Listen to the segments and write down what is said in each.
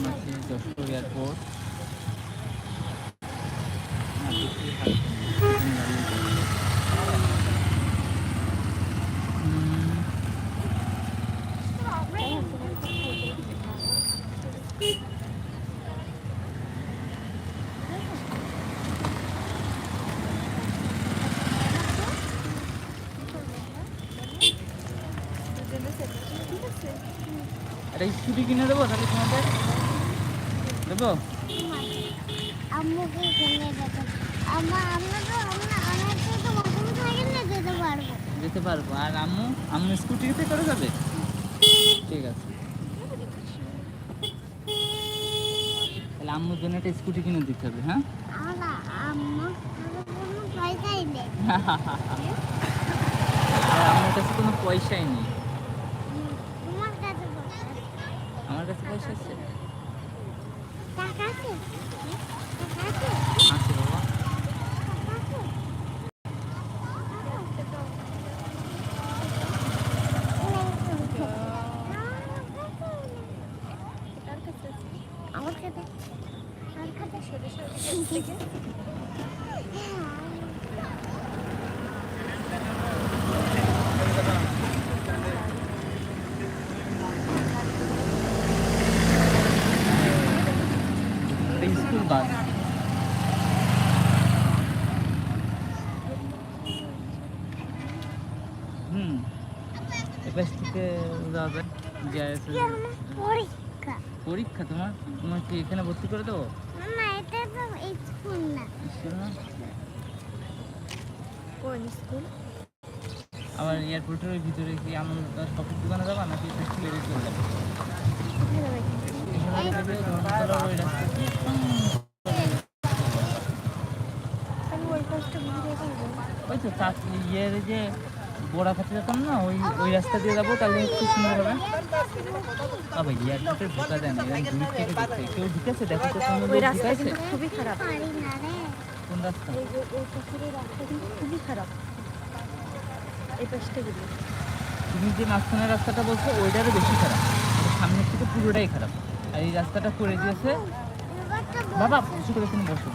এখন যশোর এয়ারপোর্ট। একটা স্কুটি কিনে দেবো তাহলে তোমাদের? পারব। যেতে পারব। আর আম্মু আম্মু স্কুটিতে করে যাবে? ঠিক আছে। তাহলে আম্মুর জন্য একটা স্কুটি কিনে দিতে হবে হ্যাঁ? আমরা আম্মু কাছে কোনো পয়সাই নেই। আমার কাছে পয়সা আছে টাকা আছে টাকা আছে আছে বাবা টাকা আছে আমার কাছে আমার কাছে সরে সরে একটা স্কুল বাস হুম এবার থেকে পরীক্ষা পরীক্ষা তোমার তোমার কি এখানে ভর্তি করে দেবো? মামা এটা তো স্কুল না। স্কুল না? কোন স্কুল আবার এয়ারপোর্টের ভিতরে কি এমন সবুজ দোকানে যাবা নাকি বেরিয়ে চলে যাবে? ওই তো ইয়ের যে বড়া খাতে যেতাম না ওই ওই রাস্তা দিয়ে যাব তাহলে খুব সুন্দর হবে। আবার ঢোকা যায় না দূর থেকে দেখতে। কেউ ঢুকেছে? দেখো তো কোনো ওই রাস্তা কিন্তু খুবই খারাপ। কোন রাস্তা? খুবই খারাপ। এই পাশটা তুমি যে মাঝখানের রাস্তাটা বলছো ওইটারও বেশি খারাপ। সামনের থেকে পুরোটাই খারাপ। আর এই রাস্তাটা করে দিয়েছে। বাবা কিছু করে তুমি বসো।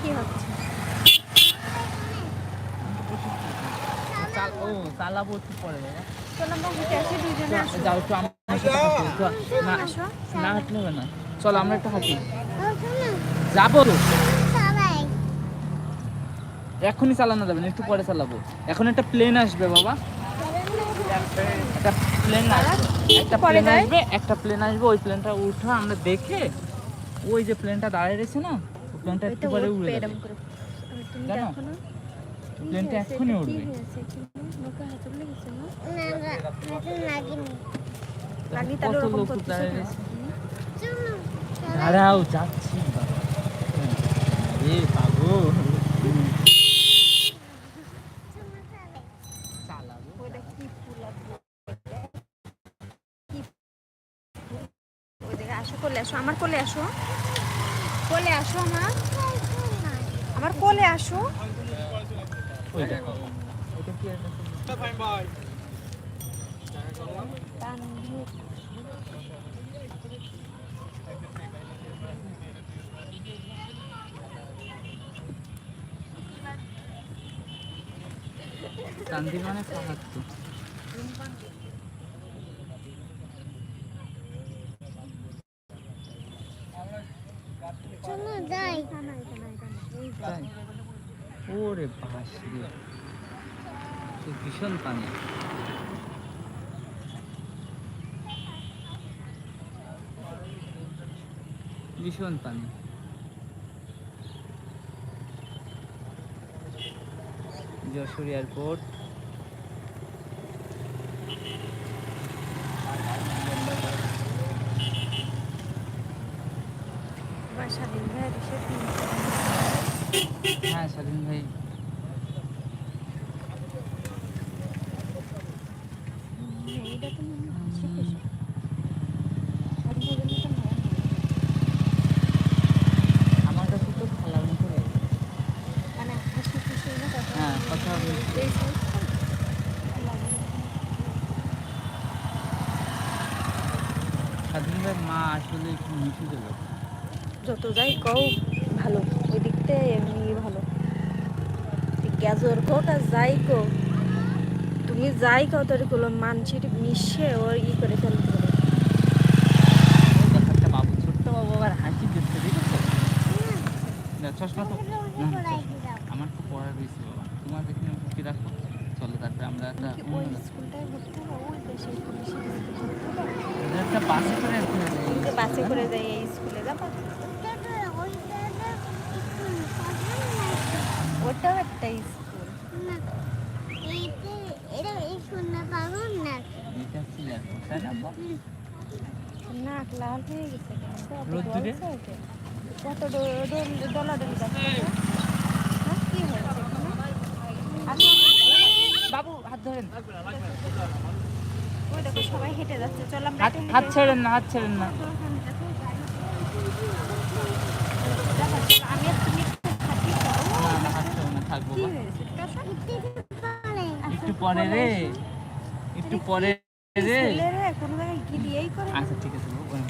কি হচ্ছে? ও চালাবো একটু পরে বাবা। যাও একটু না আসো। না হাঁটলে হবে না। চলো আমরা একটু হাঁটি। যাব? এখনই চালানো যাবে না একটু পরে চালাবো। এখন একটা প্লেন আসবে বাবা। একটা প্লেন আসবে একটা প্লেন আসবে একটা প্লেন আসবে ওই প্লেনটা উঠে আমরা দেখে ওই যে প্লেনটা দাঁড়িয়ে রয়েছে না ওই প্লেনটা একটু পরে উড়ে যাবে জানো? দেখো না কি প্লেনটা? এক্ষুনি উঠবে। কত লোক দাঁড়িয়ে রয়েছে দাঁড়াও যাচ্ছি। এ বাবু চালাবো ওইটা কি ফুল আপনি কি ফুল? ওই দেখে আসো কোলে আসো আমার কোলে আসো। কোলে আসো আমার। আমার কোলে আসো। ওই দেখো। এটা কি একটা তানভীর চান্দি মানে পাহাড় তো শোনো যাই তাই ওরে বাস রে তো ভীষণ পানি। ভীষণ পানি। যশোর এয়ারপোর্ট। হ্যাঁ স্বাধীন ভাই এইটা তো মনে হয় শিখেছো স্বাধীন ভাইয়ের মতো নয়। আমার কাছে তো খেলার মতো লাগে। মানে হাসি খুশি না কথা হ্যাঁ মা আসলে একটু মিশে গেল যত যাই কও ভালো ওই দিকটা এমনি ভালো। গ্যাজর কোট আর যাই কো তুমি যাই কও তোরগুলো মানসির মিশে ওর ই করে ফেলতে দেখো বাবু ছোট্ট বাবু আবার হাসি দিচ্ছে দেখ, চশমা তো। আমার তো পড়া রয়েছে বাবা। তোমার দেখলে ভর্তি রাখো? চলো তারপরে আমরা একটা একটা বাসে করে যেতে হবে। যে বাসে করে যাই এই স্কুলে যাব ওটাও একটা স্কুল। এটা ছিল এখন, না? বাবা? নাক লাল হয়ে গেছে? কত ডো- ডলাডলি যাচ্ছে হ্যাঁ, কি হয়েছে এখানে? আসো, বাবু হাত ধরেন। ওই দেখো সবাই হেঁটে যাচ্ছে চল আমরা হাত ছেড়েন না হাত ছেড়েন না। আমি তুমি থাকব কি একটু পরে। রে। একটু পরে রে। কোনো জায়গায় গিরিয়েই করে না। আচ্ছা ঠিক আছে করে।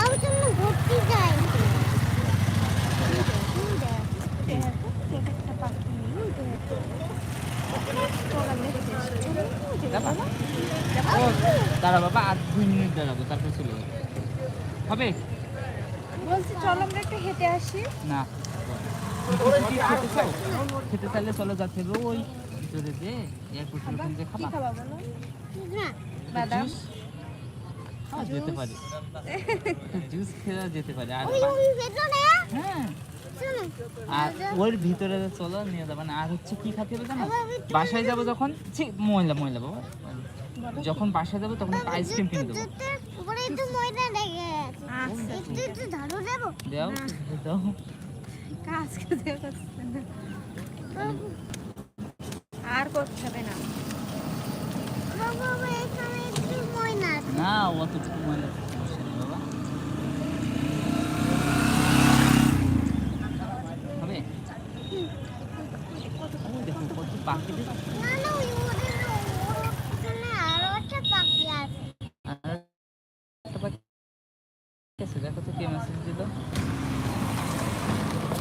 আমি তুমি যাই ওই দেখ, দেখ, দেখ একটা পাখি, ওই দেখ। চল, আমরা হেঁটে আসি। চল, ওই দেখ, যাবা? বাবা। ও দাঁড়া বাবা আর দুই মিনিট দাঁড়াবো তারপরে চলে যাব। হবে? বলছি চল আমরা একটু হেঁটে আসি। না খেতে চাইলে চলো যাচ্ছে ওই ভিতরে যে এয়ারপোর্টের ওখানে যে খাবা। বাদাম। হ্যাঁ যেতে পারি। জুস খেয়ে যেতে পারি আর হ্যাঁ। আর ওর ভিতরে চলো নিয়ে যাবে। না আর হচ্ছে কি খাতে হবে জানো? বাসায় যাব যখন ছি ময়লা ময়লা বাবা। যখন বাসায় যাব তখন আইসক্রিম কিনে দেবো। আচ্ছা একটু একটু ঝাড়ু দেবো? দাও দাও। কাজ আর করতে হবে না? বাবা বাবা, ময়না না অতটুকু ময়লা সমস্যা নেই বাবা হবে ওই দেখো কত পাখি দেখো না না ওই ওদের ওর ওখানে আরও একটা পাখি আছে আর একটা পাখি আছে। দেখো তো কে মেসেজ দিল।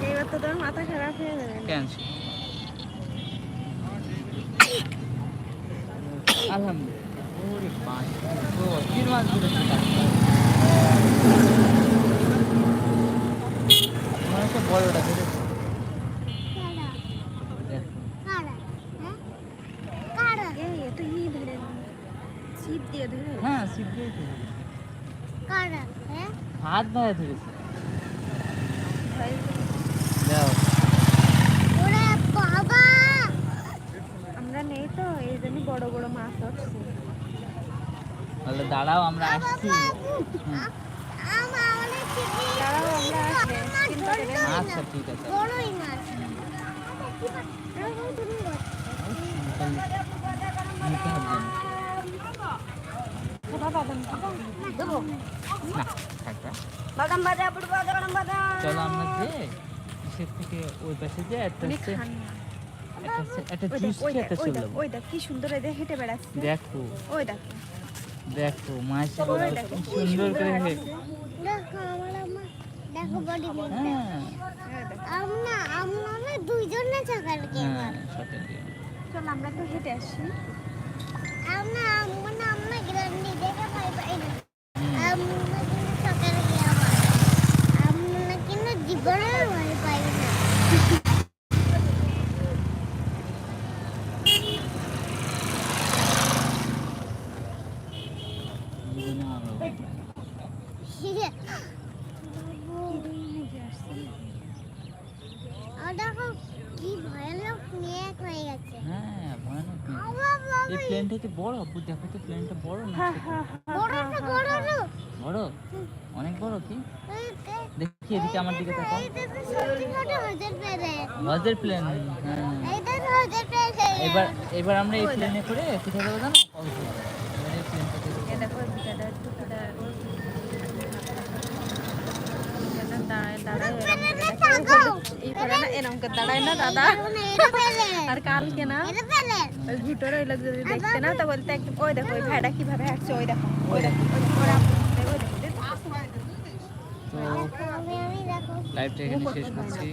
এইবার তো তোর মাথা খারাপ হয়ে যাবে। কেন? আলহামদুলিল্লাহ। বড়টা ধরেছে কারা দেখো কারা হ্যাঁ কারা এই এ তো ই ধরে ছিপ দিয়ে ধরে হ্যাঁ সিট দিয়ে কারা? হ্যাঁ? হাত ধরে ধরেছে দাও ওরে বাবা! আমরা নেই তো এই জন্য বড় বড় মাছ তাহলে দাঁড়াও আমরা আসছি। আমার দাঁড়াও। আচ্ছা ঠিক আছে। বড়ই মাছ। নিতে হবে। না। খাবা বাদাম বাজা পুরো বাদাম চলো আমরা যে কিসের থেকে ওই পাশে যে একটা। একটা জুস দেখ ওই কি সুন্দর এই হেঁটে বেড়াচ্ছে। দেখো। ওই দেখ। দেখো ওই দেখো। কি সুন্দর করে হে- দেখো আমার আমার দেখো বডি হ্যাঁ। আমরা আমরা দুইজনে থাকার গেম হ্যাঁ। চল আমরা একটু হেঁটে আসি আমরা আমরা আমরা গ্রান্ডি দেখে পাই পাই না হুম। আমরা কিন্তু থাকার গেম আমরা কিন্তু জীবনে ভয় পাই না জীবনে আরও আর দেখো কি ভয়ানক মেঘ হয়ে গেছে হ্যাঁ ভয়ানক না। বাবা, বাবা, এই প্লেনটা কি বড় আপু দেখো তো প্লেনটা বড় না বড় বড়? বড় অনেক বড় কি? এই দেখি এদিকে আমার দিকে তাকাও। হজের প্লেন হ্যাঁ। এবার এবার আমরা এই প্লেনে করে কোথায় যাব জানো? আর কালকে না ওই ঘুটোর ওই লোক যদি দেখতে না তো বলতে ওই দেখো ওই ভাইটা কীভাবে হাঁটছে ওই দেখো শেষ করছি।